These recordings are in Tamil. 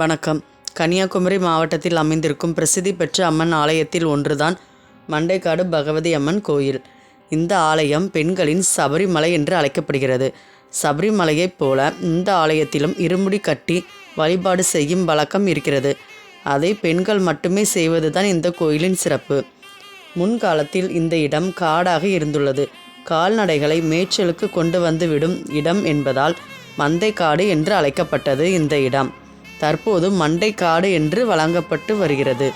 வணக்கம். கன்னியாகுமரி மாவட்டத்தில் அமைந்திருக்கும் பிரசித்தி பெற்ற அம்மன் ஆலயத்தில் ஒன்றுதான் மண்டைக்காடு பகவதி அம்மன் கோயில். இந்த ஆலயம் பெண்களின் சபரிமலை என்று அழைக்கப்படுகிறது. சபரிமலையைப் போல இந்த ஆலயத்திலும் இருமுடி கட்டி வழிபாடு செய்யும் வழக்கம் இருக்கிறது. அதை பெண்கள் மட்டுமே செய்வதுதான் இந்த கோயிலின் சிறப்பு. முன்காலத்தில் இந்த இடம் காடாக இருந்துள்ளது. கால்நடைகளை மேய்ச்சலுக்கு கொண்டு வந்து விடும் இடம் என்பதால் மந்தைக்காடு என்று அழைக்கப்பட்டது இந்த இடம். தற்போது மண்டைக்காடு என்று வழங்கப்பட்டு வருகிறது.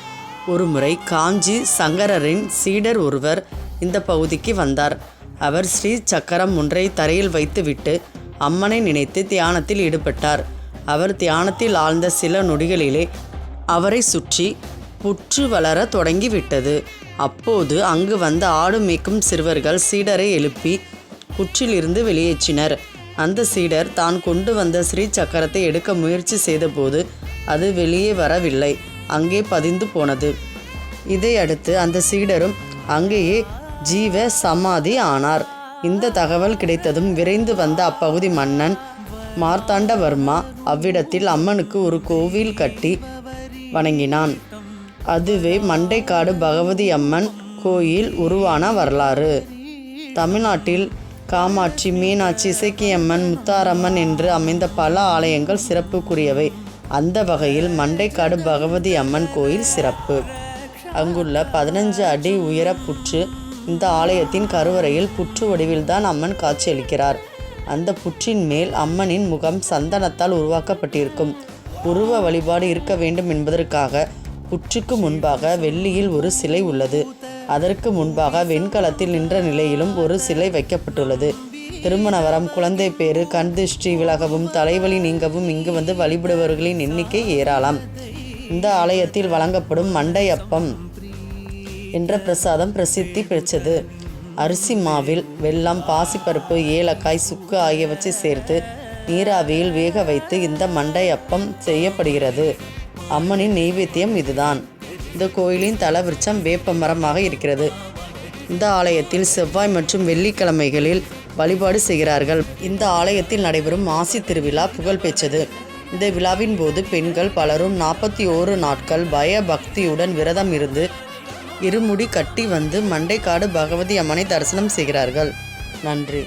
ஒருமுறை காஞ்சி சங்கரரின் சீடர் ஒருவர் இந்த பகுதிக்கு வந்தார். அவர் ஸ்ரீ சக்கரம் ஒன்றை தரையில் வைத்துவிட்டு அம்மனை நினைத்து தியானத்தில் ஈடுபட்டார். அவர் தியானத்தில் ஆழ்ந்த சில நொடிகளிலே அவரை சுற்றி புற்று வளர தொடங்கிவிட்டது. அப்போது அங்கு வந்த ஆடு மேய்க்கும் சிறுவர்கள் சீடரை எழுப்பி புற்றிலிருந்து வெளியேற்றினர். அந்த சீடர் தான் கொண்டு வந்த ஸ்ரீ சக்கரத்தை எடுக்க முயற்சி செய்தபோது அது வெளியே வரவில்லை. அங்கே பதிந்து போனது. இதையடுத்து அந்த சீடரும் அங்கேயே ஜீவ சமாதி ஆனார். இந்த தகவல் கிடைத்ததும் விரைந்து வந்த அப்பகுதி மன்னன் மார்த்தாண்டவர்மா அவ்விடத்தில் அம்மனுக்கு ஒரு கோவில் கட்டி வணங்கினான். அதுவே மண்டைக்காடு பகவதி அம்மன் கோயில் உருவான வரலாறு. தமிழ்நாட்டில் காமாட்சி மீனாட்சி இசைக்கியம்மன் முத்தாரம்மன் என்று அமைந்த பல ஆலயங்கள் சிறப்புக்குரியவை. அந்த வகையில் மண்டைக்காடு பகவதி அம்மன் கோயில் சிறப்பு. அங்குள்ள பதினஞ்சு அடி உயர புற்று இந்த ஆலயத்தின் கருவறையில் புற்று வடிவில்தான் அம்மன் காட்சியளிக்கிறார். அந்த புற்றின் மேல் அம்மனின் முகம் சந்தனத்தால் உருவாக்கப்பட்டிருக்கும். உருவ வழிபாடு இருக்க வேண்டும் என்பதற்காக புற்றுக்கு முன்பாக வெள்ளியில் ஒரு சிலை உள்ளது. அதற்கு முன்பாக வெண்கலத்தில் நின்ற நிலையிலும் ஒரு சிலை வைக்கப்பட்டுள்ளது. திருமண வரம் குழந்தை பேறு கண் திருஷ்டி விலகவும் தலைவலி நீங்கவும் இங்கு வந்து வழிபடுபவர்களின் எண்ணிக்கை ஏராளம். இந்த ஆலயத்தில் வழங்கப்படும் மண்டையப்பம் என்ற பிரசாதம் பிரசித்தி பெற்றது. அரிசி மாவில் வெல்லம் பாசிப்பருப்பு ஏலக்காய் சுக்கு ஆகியவற்றை சேர்த்து நீராவியில் வேக வைத்து இந்த மண்டையப்பம் செய்யப்படுகிறது. அம்மனின் நெய்வேத்தியம் இதுதான். இந்த கோயிலின் தலவிருச்சம் வேப்ப மரமாக இருக்கிறது. இந்த ஆலயத்தில் செவ்வாய் மற்றும் வெள்ளிக்கிழமைகளில் வழிபாடு செய்கிறார்கள். இந்த ஆலயத்தில் நடைபெறும் மாசி திருவிழா புகழ் பெற்றது. இந்த விழாவின் போது பெண்கள் பலரும் நாற்பத்தி ஓரு நாட்கள் பய பக்தியுடன் விரதம் இருந்து இருமுடி கட்டி வந்து மண்டைக்காடு பகவதி அம்மனை தரிசனம் செய்கிறார்கள். நன்றி.